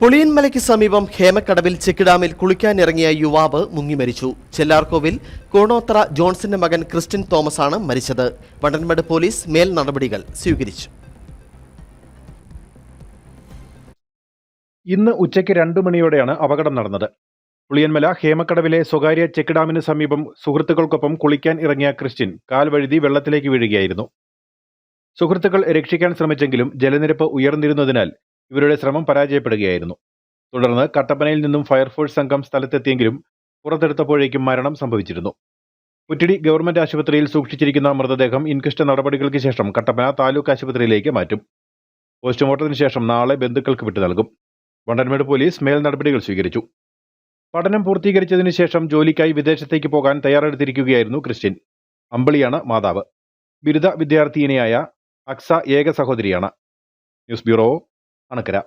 പുളിയൻമലയ്ക്ക് സമീപം ഹേമക്കടവിൽ ചെക്കിഡാമിൽ കുളിക്കാനിറങ്ങിയ യുവാവ് മുങ്ങിമരിച്ചു. ചെല്ലാർകോവിൽ കോണോത്ര ജോൺസന്റെ മകൻ ക്രിസ്ത്യൻ തോമസ് ആണ് മരിച്ചത്. വണ്ടൻമേട് പോലീസ് മേൽ നടപടികൾ സ്വീകരിച്ചു. ഇന്ന് ഉച്ചയ്ക്ക് രണ്ടു മണിയോടെയാണ് അപകടം നടന്നത്. പുളിയൻമല ഹേമക്കടവിലെ സ്വകാര്യ ചെക്കിഡാമിന് സമീപം സുഹൃത്തുക്കൾക്കൊപ്പം കുളിക്കാൻ ഇറങ്ങിയ ക്രിസ്ത്യൻ കാൽവഴുതി വെള്ളത്തിലേക്ക് വീഴുകയായിരുന്നു. സുഹൃത്തുക്കൾ രക്ഷിക്കാൻ ശ്രമിച്ചെങ്കിലും ജലനിരപ്പ് ഉയർന്നിരുന്നതിനാൽ ഇവരുടെ ശ്രമം പരാജയപ്പെടുകയായിരുന്നു. തുടർന്ന് കട്ടപ്പനയിൽ നിന്നും ഫയർഫോഴ്സ് സംഘം സ്ഥലത്തെത്തിയെങ്കിലും പുറത്തെടുത്തപ്പോഴേക്കും മരണം സംഭവിച്ചിരുന്നു. കുറ്റിടി ഗവൺമെന്റ് ആശുപത്രിയിൽ സൂക്ഷിച്ചിരിക്കുന്ന മൃതദേഹം ഇൻക്വസ്റ്റ് നടപടികൾക്ക് ശേഷം കട്ടപ്പന താലൂക്ക് ആശുപത്രിയിലേക്ക് മാറ്റും. പോസ്റ്റ്മോർട്ടത്തിന് ശേഷം നാളെ ബന്ധുക്കൾക്ക് വിട്ടു നൽകും. വണ്ടൻമേട് പോലീസ് മേൽ നടപടികൾ സ്വീകരിച്ചു. പഠനം പൂർത്തീകരിച്ചതിന് ശേഷം ജോലിക്കായി വിദേശത്തേക്ക് പോകാൻ തയ്യാറെടുത്തിരിക്കുകയായിരുന്നു ക്രിസ്ത്യൻ. അമ്പിളിയാണ് മാതാവ്. ബിരുദ വിദ്യാർത്ഥിനിയായ അക്സ ഏക സഹോദരിയാണ്. News bureau Anakkara